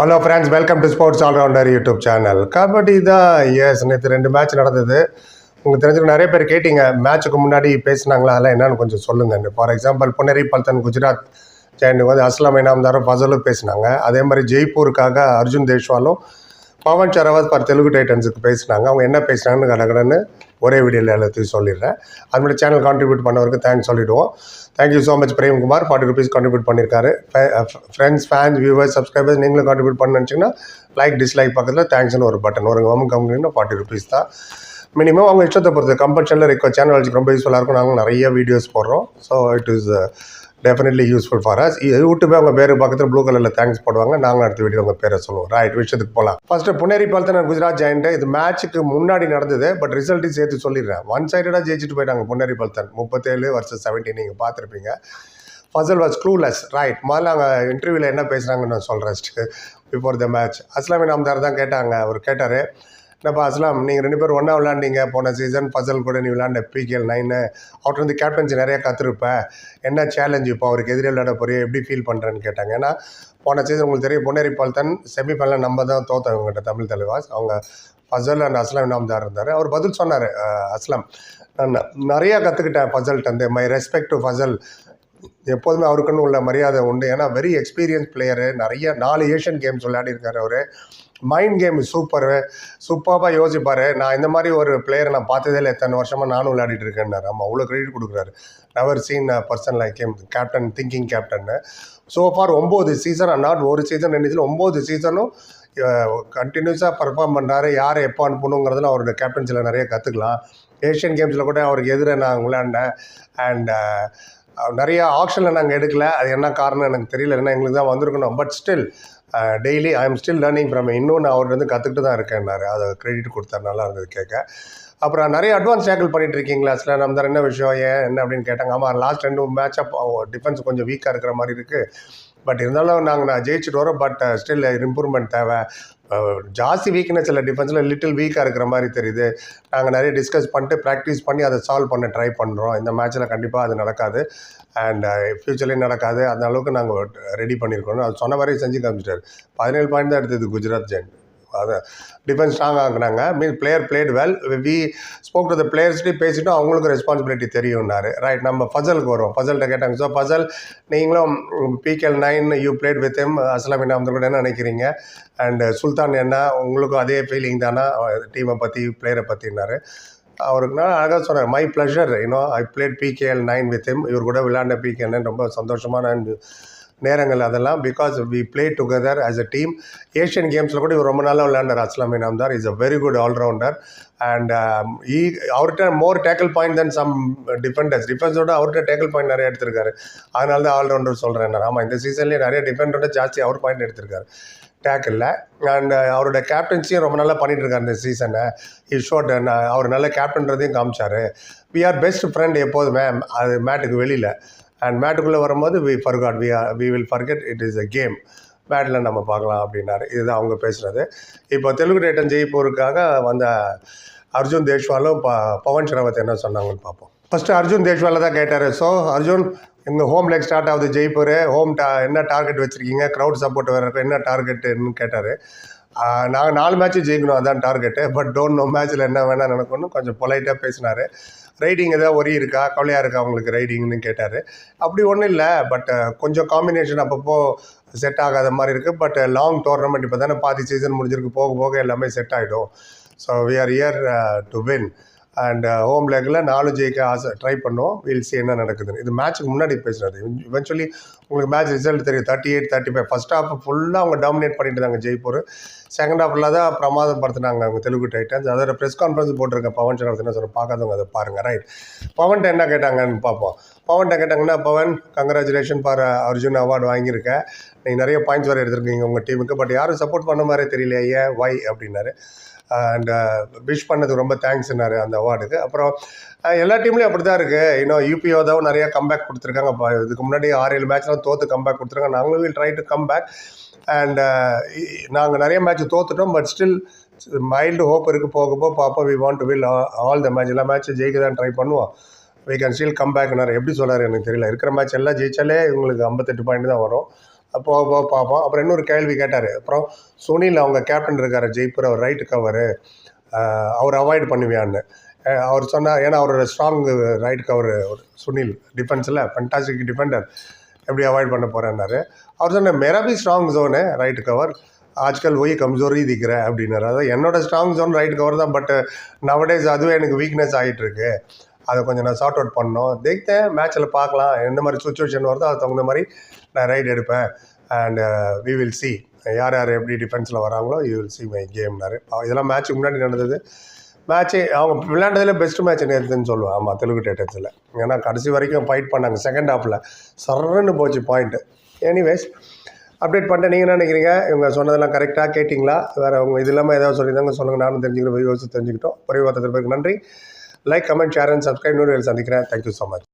Hello friends welcome to sports allrounder YouTube channel kabaddi தான் S நேற்று ரெண்டு match நடந்தது. உங்களுக்கு தெரிஞ்சு நிறைய பேர் கேட்டிங்க மேட்ச்சுக்கு முன்னாடி பேசினாங்களா? அதெல்லாம் என்னென்னு கொஞ்சம் சொல்லுங்க. ஃபார் எக்ஸாம்பிள் புனேரி பல்தன் குஜராத் ஜெயண்டுக்கு வந்து அஸ்லாம் இனாம்தாரும் ஃபசலும் பேசினாங்க. அதே மாதிரி ஜெய்ப்பூருக்காக அர்ஜுன் தேஷ்வாலும் பவன் சரவத் ஃபார் தெலுங்கு டைட்டன்ஸுக்கு பேசினாங்க. அவங்க என்ன பேசினாங்கன்னு கடகடன்னு ஒரே வீடியோவில் எல்லாத்தையும் சொல்லிடுறேன். அது மாதிரி சேனல் கான்ட்ரிபியூட் பண்ணவருக்கு தேங்க்ஸ் சொல்லிவிடுவோம் thank you so much Premkumar. Forty rupees contribute பண்ணியிருக்காரு ஃப்ரெண்ட்ஸ் ஃபேன்ஸ் வியூவர்ஸ் சப்ஸ்கிரைபர்ஸ் நீங்களும் கான்ட்ரிபியூட் பண்ண நினச்சிங்கன்னா லைக் டிஸ்லைக் பக்கத்தில் தேங்க்ஸ்னு ஒரு பட்டன் ஒரு கவர்மெண்ட் கம்பெனின்னா ஃபார்ட்டி ருபீஸ் தான். மினிமம் அவங்க இஷ்டத்தை பொறுத்து கம்பல்ஷனில் இருக்க சேனல் வச்சுக்கு ரொம்ப யூஸ்ஃபுல்லாக இருக்கும். நாங்கள் நிறைய வீடியோஸ் போடுறோம். So it is definitely useful for us யூடியூபே உங்கள் பேர் பக்கத்தில் ப்ளூ கலரில் தேங்க்ஸ் போடுவாங்க. நாங்கள் அடுத்த வீடியோ உங்கள் பேரை சொல்லுவோம். ரைட் விஷயத்துக்கு போகலாம் ஃபஸ்ட்டு புனேரி பால்த்தன் குஜராத் ஜாயின்ட்டு இது மேட்ச்சுக்கு முன்னாடி நடந்தது பட் ரிசல்ட்டையும் சேர்த்து சொல்லிடுறேன். ஒன் சைடடாக ஜெயிச்சுட்டு போயிட்டாங்க புனேரி பால்த்தன் முப்பத்தேழு வருஷம் செவன்டீன் நீங்கள் பார்த்துருப்பீங்க. ஃபசல் வாஸ் க்ளூலெஸ் ரைட் முதல்ல அவங்க இன்டர்வியூவில் என்ன பேசுகிறாங்கன்னு நான் சொல்கிறேன் பிஃபோர் த மேட்ச் அஸ்லாமி நாம்தார் தான் கேட்டாங்க. அவர் கேட்டார் என்னப்பா அஸ்லாம் நீங்கள் ரெண்டு பேரும் ஒன்றா விளாண்டீங்க போன சீசன் ஃபசல் கூட நீ விளாண்ட பிகேஎல் நைனு அவர்கிட்ட வந்து கேப்டன்சி நிறைய கற்றுருப்ப என்ன சேலஞ்ச் இப்போ அவருக்கு எதிரே விளையாட போறிய எப்படி ஃபீல் பண்ணுறேன்னு கேட்டாங்க. ஏன்னா போன சீசன் உங்களுக்கு தெரியும் பொன்னேரி பால்தன் செமிஃபைனல் நம்ம தான் தோத்தோம் இவங்ககிட்ட தமிழ் தலைவாஸ். அவங்க ஃபசல் அண்ட் அஸ்லாம் நாம்தார் இருந்தார். அவர் பதில் சொன்னார் அஸ்லாம். நான் நிறையா கற்றுக்கிட்டேன் ஃபசல்கிட்ட வந்து மை ரெஸ்பெக்ட் டு ஃபசல் எப்போதுமே அவருக்குன்னு உள்ள மரியாதை உண்டு. ஏன்னா வெரி எக்ஸ்பீரியன்ஸ் பிளேயரு நிறைய நாலு ஏஷியன் கேம்ஸ் விளையாடிருக்காரு அவர். மைண்ட் கேம் சூப்பரு சூப்பராக யோசிப்பார். நான் இந்த மாதிரி ஒரு பிளேயரை நான் பார்த்ததே இல்லை. எத்தனை வருஷமாக நானும் விளையாடிட்டு இருக்கேன்னாரு. ஆமாம் அவ்வளோ கிரெடிட் கொடுக்குறாரு. Never seen person like game captain thinking கேப்டன்னு so far ஒம்பது சீசன் நாட் ஒரு சீசன் ரெண்டு சீசன் ஒம்பது சீசனும் கண்டினியூஸாக பர்ஃபார்ம் பண்ணுறாரு யாரை எப்போ அனுப்பணுங்கிறதுல அவரோட கேப்டன்சியில் நிறைய கற்றுக்கலாம் ஏஷியன் கேம்ஸில் கூட அவருக்கு எதிராக நான் விளையாண்டேன். அண்ட் நிறைய ஆப்ஷனில் நாங்கள் எடுக்கல. அது என்ன காரணம் எனக்கு தெரியல. ஏன்னா எங்களுக்கு தான் வந்திருக்கணும். But still daily I'm still learning from இன்னும் நான் அவர்கிட்ட வந்து கற்றுக்கிட்டு தான் இருக்கேன்னாரு அதை கிரெடிட் கொடுத்தாரு நல்லா இருந்தது கேட்க. அப்புறம் நிறைய அட்வான்ஸ் டேக்கிள் பண்ணிட்டு இருக்கீங்களா? சில நம்ம என்ன விஷயம்? ஏன்? என்ன அப்படின்னு கேட்டாங்க. ஆமாம் லாஸ்ட் ரெண்டு மேட்சப் டிஃபென்ஸ் கொஞ்சம் வீக்காக இருக்கிற மாதிரி இருக்குது பட் இருந்தாலும் நாங்கள் நான் ஜெயிச்சுட்டு வரோம். பட் ஸ்டில் இம்ப்ரூவ்மெண்ட் தேவை. ஜாஸ்தி வீக்னஸ் இல்லை. டிஃபென்ஸில் லிட்டில் வீக்காக இருக்கிற மாதிரி தெரியுது. நாங்கள் நிறைய டிஸ்கஸ் பண்ணிட்டு ப்ராக்டிஸ் பண்ணி அதை சால்வ் பண்ண ட்ரை பண்ணுறோம் இந்த மேட்ச்சில் கண்டிப்பாக அது நடக்காது. அண்ட் ஃப்யூச்சர்லேயும் நடக்காது. அந்த அளவுக்கு நாங்கள் ரெடி பண்ணியிருக்கோம் அது சொன்ன மாதிரி செஞ்சு காமிச்சிட்டாரு. பதினேழு பாயிண்ட் தான் எடுத்தது குஜராத் ஜெயின் அதை டிஃபென்ஸ் ஸ்ட்ராங்காக இருக்கிறாங்க. Mean player played well we spoke to the பிளேயர்ஸ்கிட்டையும் பேசிட்டோம். அவங்களுக்கு ரெஸ்பான்சிபிலிட்டி தெரியும்னாரு. ரைட் நம்ம ஃபசலுக்கு வருவோம். ஃபசல்கிட்ட கேட்டாங்க ஸோ ஃபசல் நீங்களும் PKL nine you played with him அஸ்லாமி நாமத்தில் கூட என்ன நினைக்கிறீங்க? அண்டு சுல்தான் என்ன உங்களுக்கும் அதே ஃபீலிங் தானா? டீமை பற்றி பிளேயரை பற்றினாரு அவருக்கு நான் அழகாக சொன்னார் my pleasure you know I played PKL nine with him இவர் கூட விளையாண்ட பிகேஎல் நைன் ரொம்ப சந்தோஷமான நேரங்கள் அதெல்லாம் because we play together as a team Asian கேம்ஸில் கூட இவர் ரொம்ப நாளாக விளையாண்டார் அஸ்லாமி நாம்தார் is a very good allrounder and uh அவர்கிட்ட more tackle point then some defenders டிஃபென்ஸோட அவர்கிட்ட டேக்கிள் பாயிண்ட் நிறைய எடுத்திருக்காரு. அதனால தான் ஆல்ரவுண்டர் சொல்கிறேன் நான். ஆமாம் இந்த சீசன்லேயே நிறைய டிஃபெண்டரோட ஜாஸ்தி அவர் பாயிண்ட் எடுத்திருக்காரு. டேக்கிளில் அண்ட் uh, அவரோட கேப்டன்சியும் ரொம்ப நல்லா பண்ணிகிட்டு இருக்காரு இந்த சீசனை இஸ் ஷோட் அவர் நல்ல கேப்டன்றதையும் காமிச்சார். வி ஆர் பெஸ்ட் ஃப்ரெண்ட் எப்போதுமே அது மேட்டுக்கு வெளியில். அண்ட் மேட்டுக்குள்ளே வரும்போது we forgot we are we will forget it is a game battle நம்ம பார்க்கலாம் அப்படின்னாரு. இதுதான் அவங்க பேசுகிறது இப்போ தெலுங்கு டைட்டன் ஜெய்ப்பூருக்காக வந்த அர்ஜுன் தேஷ்வாலும் ப பவன் ஷராவத் என்ன சொன்னாங்கன்னு பார்ப்போம். ஃபஸ்ட்டு அர்ஜுன் தேஷ்வாலில் தான் கேட்டார். ஸோ அர்ஜுன் இந்த ஹோம் லெக் ஸ்டார்ட் ஆகுது ஜெய்ப்பூர். ஹோம் டா என்ன டார்கெட் வச்சுருக்கீங்க? க்ரௌட் சப்போர்ட் வேறு இருக்கும் என்ன டார்கெட்டுன்னு கேட்டார். நாங்கள் நாலு மேட்ச்சு ஜெயிக்கணும் அதான் டார்கெட்டு பட் டோன்ட் நோ மேட்ச்சில் என்ன வேணால் நடக்கணும்னு கொஞ்சம் பொலைட்டாக பேசினார். ரைடிங் எதாவது ஒரி இருக்கா? கவலையாக இருக்கா உங்களுக்கு ரைடிங்னு கேட்டார். அப்படி ஒன்றும் இல்லை பட் கொஞ்சம் காம்பினேஷன் அப்பப்போ செட் ஆகாத மாதிரி இருக்குது பட் லாங் டோர்னமெண்ட் இப்போ தானே பாதி சீசன் முடிஞ்சிருக்கு. போக போக எல்லாமே செட் ஆகிடும் so we are here to win and home லெக்கில் நாலு ஜெயிக்க ஆசை ட்ரை பண்ணுவோம் வீல் சி என்ன நடக்குதுன்னு. இது மேட்ச்சுக்கு முன்னாடி பேசுகிறது இவென்ச்சுவலி உங்களுக்கு மேட்ச் ரிசல்ட் தெரியும். Thirty eight thirty five first half ஃபுல்லாக அவங்க டாமினேட் பண்ணிட்டு இருந்தாங்க ஜெய்ப்பூர். செகண்ட் ஹாஃபில் தான் பிரமாதப்படுத்தினாங்க அவங்க தெலுங்கு டைட்டன்ஸ் அதோட ப்ரெஸ் கான்ஃபரன்ஸ் போட்டிருக்கேன் பவன் சக்கரவர்த்தி என்ன சொல்ல பார்க்காதவங்க அதை பாருங்கள் ரைட் பவன்ட்ட என்ன கேட்டாங்கன்னு பார்ப்போம். பவன்ட்ட கேட்டாங்கன்னா Pawan congratulation for Arjun award வாங்கியிருக்கேன் நீங்கள் நிறைய பாயிண்ட்ஸ் வேறு எடுத்திருக்கீங்க உங்கள் டீமுக்கு பட் யாரும் சப்போர்ட் பண்ண மாதிரி தெரியல ஏன் வை அப்படின்னாரு அண்ட் விஷ் uh, பண்ணதுக்கு ரொம்ப தேங்க்ஸ்னாரு அந்த அவார்டுக்கு அப்புறம் எல்லா டீம்லேயும் அப்படி தான் இருக்குது இன்னும் யூபிஓதாவும் நிறையா கம்பேக் கொடுத்துருக்காங்க. இப்போ இதுக்கு முன்னாடி ஆறு ஏழு மேட்ச்லாம் தோற்று கம்பேக் கொடுத்துருக்காங்க. நாங்களும் will try to comeback and நாங்கள் நிறைய மேட்ச் தோத்துட்டோம். பட் ஸ்டில் மைல்டு ஹோப் இருக்குது போக போக பாப்பா we want to will all the match எல்லா மேட்ச்சும் ஜெயிக்க தான் ட்ரை பண்ணுவோம். வி கேன் ஸ்டில் கம் பேக்னார் எப்படி சொல்கிறார் எனக்கு தெரியல. இருக்கிற மேட்ச் எல்லாம் ஜெயிச்சாலே இவங்களுக்கு ஐம்பத்தெட்டு பாயிண்ட் தான் வரும். போக போக பார்ப்போம். அப்புறம் இன்னொரு கேள்வி கேட்டார். அப்புறம் சுனில் அவங்க கேப்டன் இருக்கார் ஜெய்ப்பூர் அவர் ரைட்டு கவரு அவர் அவாய்ட் பண்ணுவியான்னு. அவர் சொன்னார் ஏன்னா அவரோட ஸ்ட்ராங் ரைட் கவர் சுனில் டிஃபென்ஸில் ஃபண்டாஸ்டிக் டிஃபெண்டர் எப்படி அவாய்ட் பண்ண போகிறேன்னாரு அவர் சொன்ன மேரா ஸ்ட்ராங் ஜோனு ரைட் கவர் ஆஜ்கல் போய் கம்சோரி திக்கிற அப்படின்னாரு. அதாவது என்னோடய ஸ்ட்ராங் ஜோன் ரைட் கவர் தான். பட் நவடேஸ் அதுவே எனக்கு வீக்னஸ் ஆகிட்டுருக்கு அதை கொஞ்சம் நான் சார்ட் அவுட் பண்ணோம் தேக்தேன் மேட்ச்சில் பார்க்கலாம். எந்த மாதிரி சுச்சுவேஷன் வருதோ அது தகுந்த மாதிரி நான் ரைட் எடுப்பேன். அண்ட் வி வில் சி யார் யார் எப்படி டிஃபென்ஸில் வராங்களோ யூ வில் சி மை கேம்னாரு இதெல்லாம் மேட்ச்சுக்கு முன்னாடி நடந்தது. மேட்ச்சு அவங்க விளையாண்டதில் பெஸ்ட் மேட்ச் நேற்றுன்னு சொல்லுவேன். ஆமாம் தெலுங்கு டேட்டத்தில் ஏன்னா கடைசி வரைக்கும் ஃபைட் பண்ணாங்க. செகண்ட் ஹாஃபில் சரன்னு போச்சு பாயிண்ட்டு எனிவேஸ் அப்டேட் பண்ணிட்டு நீங்கள் என்ன நினைக்கிறீங்க? இவங்க சொன்னதெல்லாம் கரெக்டாக கேட்டிங்களா? வேறு அவங்க இது இல்லாமல் ஏதாவது சொல்லியிருந்தாங்க சொல்லுங்கள் நானும் தெரிஞ்சுக்கிறேன். யோசிச்சு தெரிஞ்சுக்கிட்டோம். பரிவர்த்தனை பேருக்கு நன்றி. Like comment share and subscribe நோடி சந்திக்கிறேன். Thank you so much